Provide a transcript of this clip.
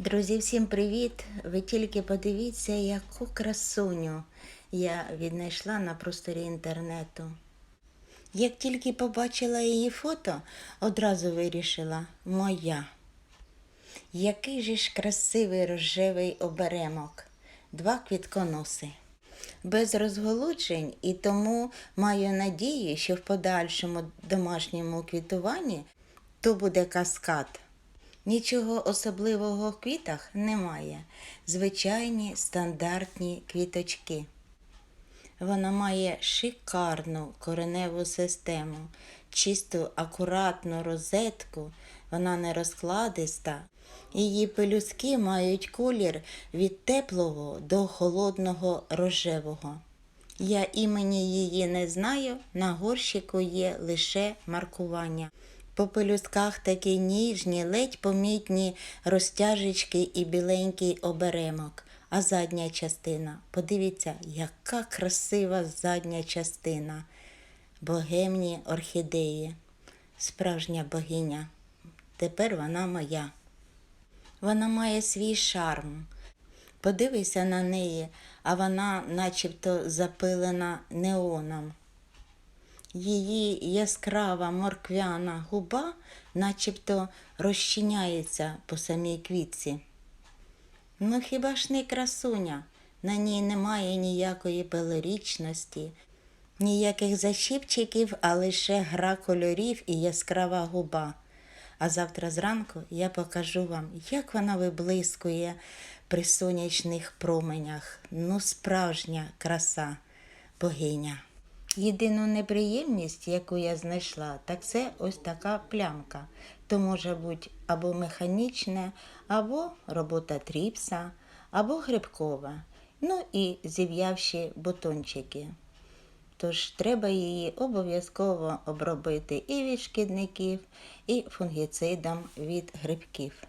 Друзі, всім привіт! Ви тільки подивіться, яку красуню я віднайшла на просторі інтернету. Як тільки побачила її фото, одразу вирішила моя. Який же ж красивий рожевий оберемок, два квітконоси. Без розголуджень і тому маю надію, що в подальшому домашньому квітуванні то буде каскад. Нічого особливого в квітах немає. Звичайні стандартні квіточки. Вона має шикарну кореневу систему, чисту, акуратну розетку, вона не розкладиста. Її пелюстки мають колір від теплого до холодного рожевого. Я імені її не знаю, на горщику є лише маркування. По пелюстках такі ніжні, ледь помітні розтяжечки і біленький оберемок. А задня частина, подивіться, яка красива задня частина. Богемні орхідеї. Справжня богиня. Тепер вона моя. Вона має свій шарм. Подивися на неї, а вона начебто запилена неоном. Її яскрава морквяна губа начебто розчиняється по самій квітці. Ну хіба ж не красуня? На ній немає ніякої пелерічності, ніяких защіпчиків, а лише гра кольорів і яскрава губа. А завтра зранку я покажу вам, як вона виблискує при сонячних променях. Ну, справжня краса, богиня. Єдину неприємність, яку я знайшла, так це ось така плямка. То може бути або механічне, або робота тріпса, або грибкова. Ну і зів'явші бутончики. Тож треба її обов'язково обробити і від шкідників, і фунгіцидом від грибків.